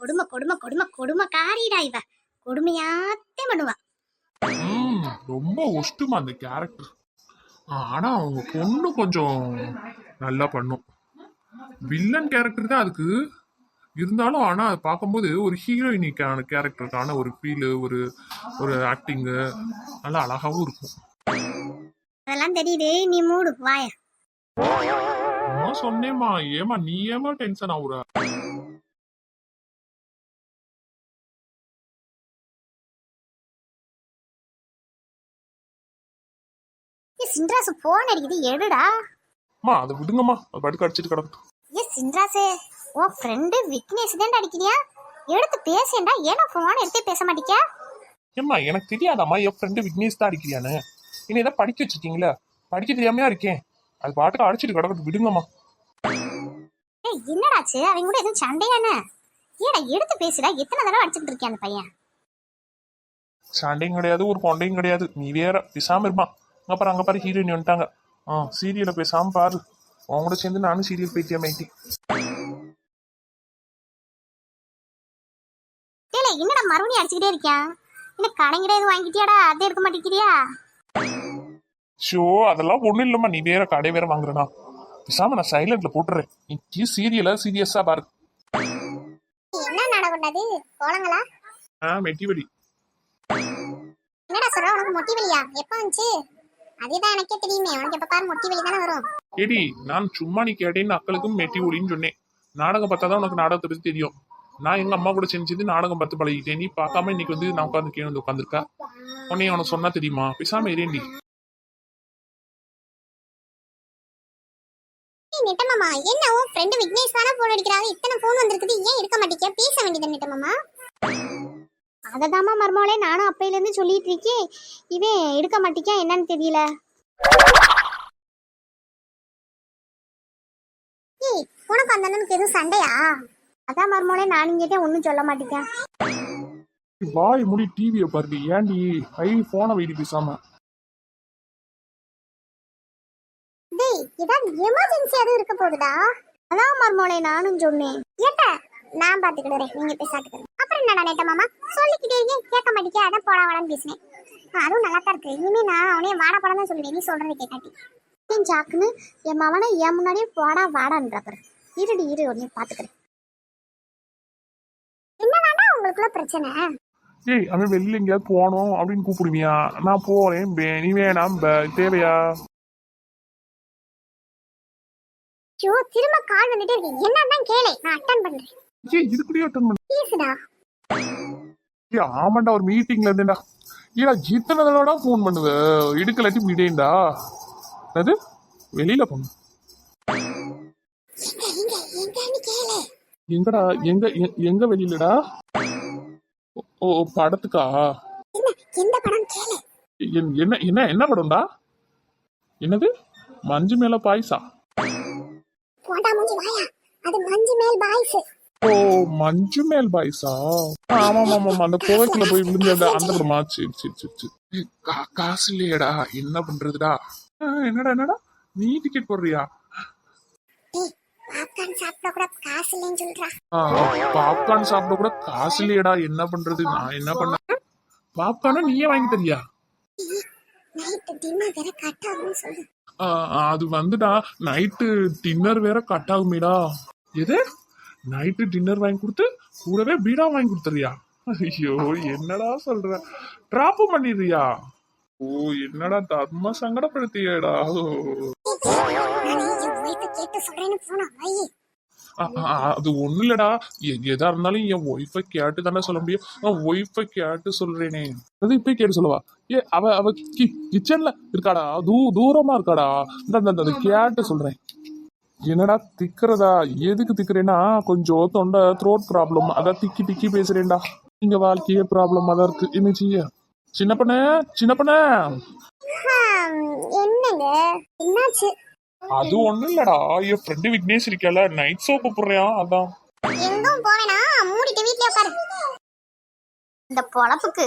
கொடுமை கொடுமை கொடுமை கொடுமை காரிடா இவ. கொடுமையாத்தே பண்ணுவா. ரொம்ப ஒஷ்டுமா அந்த கேரக்டர் ஆனா அவங்க பொண்ணு கொஞ்சம் நல்லா பண்ணும். வில்லன் கேரக்டர் தான் அதுக்கு. இருந்தாலும் ஆனா அதை பார்க்கும்போது ஒரு ஹீரோயினிக்கான கேரக்டருக்கான ஒரு ஃபீலு ஒரு ஒரு ஆக்டிங்கு நல்லா அழகாவும் இருக்கும். அதெல்லாம் தெரியுது நீ மூடு வாய. சொன்னேம்மா ஏமா நீ ஏமா டென்ஷன் ஆகுற சின்ராசு போன் அடிக்குது எடுடா. அம்மா அதை விடுங்கம்மா. அது படுக்க அடிச்சிட்டு கிடக்கட்டும். ஏ சின்ராசு உன் ஃப்ரெண்டு விக்னேஷ் தான் அடிக்கிறியா? எடுத்து பேசேன்டா ஏன்னா போன் எடுத்து பேச மாட்டிக்க ஏம்மா எனக்கு தெரியாதாம்மா என் ஃப்ரெண்டு விக்னேஷ் தான் அடிக்கிறியான்னு. என்ன ஏதாவது படிக்க வச்சிருக்கீங்களா? படிக்க தெரியாமையா இருக்கேன். அது பாட்டுக்கு அடிச்சிட்டு கிடக்கட்டும். விடுங்கம்மா. ஏய் என்னடாச்சு? அவங்க கூட எதுவும் சண்டையானே ஏடா எடுத்து பேசுடா எத்தனை தடவை அடிச்சுட்டு இருக்கியா அந்த பையன்? சண்டையும் கிடையாது ஒரு கொண்டையும் கிடையாது. நீ வேற பேசாம இருமா. அப்புறம் அங்க பாரு ஹீரோயின் வந்துட்டாங்க. ஆ சீரியலை பேசாம பாரு. கூட சேர்ந்து நானும் சீரியல் பைத்தியம் ஆயிட்டி என்னடா மறுபடியும் அடிச்சுக்கிட்டே இருக்கியா? என்ன கடைங்கிட்ட எதுவும் வாங்கிட்டியாடா? அதை எடுக்க மாட்டேங்கிறியா? ஷோ அதெல்லாம் ஒண்ணும் இல்லம்மா. நீ வேற கடை வேற வாங்குறனா? பேசாம நான் சைலண்ட்ல போட்டுறேன். நீ சீரியலை சீரியஸா பாரு. என்ன நாடகம் அது? கோலங்களா? ஆ மெட்டி வெடி என்னடா சொல்ற? உனக்கு மொட்டி எப்ப வந்துச்சு? அதுதான் எனக்கே தெரியுமே. உனக்கு எப்ப பாரு மொட்டி வலி தானே வரும். ஏடி நான் சும்மா நீ கேட்டேன்னு அக்களுக்கும் மெட்டி ஒளின்னு சொன்னேன். நாடகம் பார்த்தா தான் உனக்கு நாடகத்தை பத்தி தெரியும். நான் எங்க அம்மா கூட செஞ்சது நாடகம் பார்த்து பழகிட்டேன் நீ பார்க்காம இன்னைக்கு வந்து நான் உட்காந்து கீழே வந்து உட்காந்துருக்கா உன்னை உனக்கு சொன்னா தெரியுமா? பேசாம இரேண்டி நெட்டமாமா என்ன உன் ஃப்ரெண்டு விக்னேஷ் தானே போன் அடிக்கிறாங்க? இத்தனை போன் வந்திருக்குது ஏன் எடுக்க மாட்டேங்க பேச வேண்டியது நெட்டமாமா அததாம்மா மர்மோளே நானும் அப்பையில இருந்து சொல்லிட்டு இருக்கேன் இவன் எடுக்க மாட்டேங்க என்னன்னு தெரியல. ஏய் உனக்கு அந்த அண்ணனுக்கு எதுவும் சண்டையா? அதான் மர்மோளே நானும் கேட்டேன் ஒன்றும் சொல்ல மாட்டேங்க வாய் முடி டிவியை பாருடி. ஏன்டி? ஐ போனை வைடி பேசாம. டேய் இதான் எமர்ஜென்சி எதுவும் இருக்க போகுதுடா. அதான் மர்மோளே நானும் சொன்னேன். ஏட்ட நான் பாத்துக்கிடுறேன் நீங்க பேசாட்டுக்கிறேன் என்னடா நேட்ட மாமா? சொல்லிக்கிட்டே இருக்கேன் கேட்க மாட்டேங்க அதான் போடா வாடான்னு பேசினேன். அதுவும் நல்லா தான் இருக்கு. இனிமே நான் அவனே வாடா படம் தான் சொல்லுவேன். நீ சொல்றது கேட்காட்டி என் சாக்குன்னு என் மவனை என் முன்னாடியே போடா வாடான்ற பாரு. இருடி இரு உடனே பாத்துக்கிறேன். என்னதாண்டா உங்களுக்குள்ள பிரச்சனை? ஏய் அவன் வெளியில எங்கேயாவது போகணும் அப்படின்னு கூப்பிடுவியா? நான் போறேன் நீ வேணாம் தேவையா? ஐயோ திரும்ப கால் வந்துட்டே இருக்கு. என்னதான் கேளு. நான் அட்டன் பண்றேன். ஏய் இதுக்குள்ளேயே அட்டன் பண்ண. பேசுடா ஏய் ஆமாண்டா ஒரு மீட்டிங்ல இருந்தேன்டா. ஏடா இத்தனை தடவை ஃபோன் பண்ணுவ இடுக்கலாட்டி விடேண்டா அது வெளியில போங்க. எங்கடா? எங்க எங்க வெளியிலடா? ஓ, படத்துக்கா? என்ன என்ன என்ன படம்டா? என்னது? மஞ்சு மேல பாய்ஸா போடா மூஞ்சி வாயா. அது மஞ்சு மேல் பாய்ஸ் ஓ மஞ்சு மேல் பாய்ஸா? ஆமா ஆமா ஆமா அந்த கோவைக்குள்ள போய் விழுந்து அந்த அந்த படமா? சரி சரி சரி சரி ஏய், கா- காசு இல்லையேடா. என்ன பண்றதுடா? என்னடா என்னடா? நீ டிக்கெட் போடுறியா? பாப்கார்ன் சாப்பிட கூட காசு இல்லைன்னு சொல்றா. பாப்கார்ன் சாப்பிட கூட காசு இல்லையேடா. என்ன பண்றது? நான் என்ன பண்ண பாப்கார்னா நீயே வாங்கி தரியா? அது வந்துடா. நைட்டு டின்னர் வேற கட் ஆகுமேடா. எது? நைட்டு டின்னர் வாங்கி கொடுத்து கூடவே பீடா வாங்கி கொடுத்துறியா? ஐயோ என்னடா சொல்ற? டிராப்பு பண்ணிடுறியா? ஓ என்னடா தர்ம சங்கடப்படுத்தியடா. ஓ. அது ஒண்ணும் இல்லடா. எதா இருந்தாலும் என் ஒய்ஃபை கேட்டு தானே சொல்ல முடியும். நான் ஒய்ஃபை கேட்டு சொல்றேனே. அது இப்ப கேட்டு சொல்லவா? ஏ அவ அவ கி- கிச்சன்ல இருக்காடா. தூ தூரமா இருக்காடா. இந்த கேட்டு சொல்றேன். என்னடா திக்கிறதா? எதுக்கு திக்கிறேன்னா கொஞ்சம் தொண்டை த்ரோட் ப்ராப்ளம் அதான் திக்கி திக்கி பேசுறேன்டா. இங்க வாழ்க்கையே ப்ராப்ளமா தான் இருக்கு. என்ன செய்ய? சின்ன பண்ண சின்ன பண்ண. என்னங்க? என்னாச்சு? அது ஒண்ணும் இல்லடா. என் ஃப்ரெண்டு விக்னேஷ் இருக்கல நைட் ஷோ கூப்பிடுறான் அதான். எங்கும் போவேனா மூடிட்டு வீட்லயே உட்காரு. இந்த பொழப்புக்கு.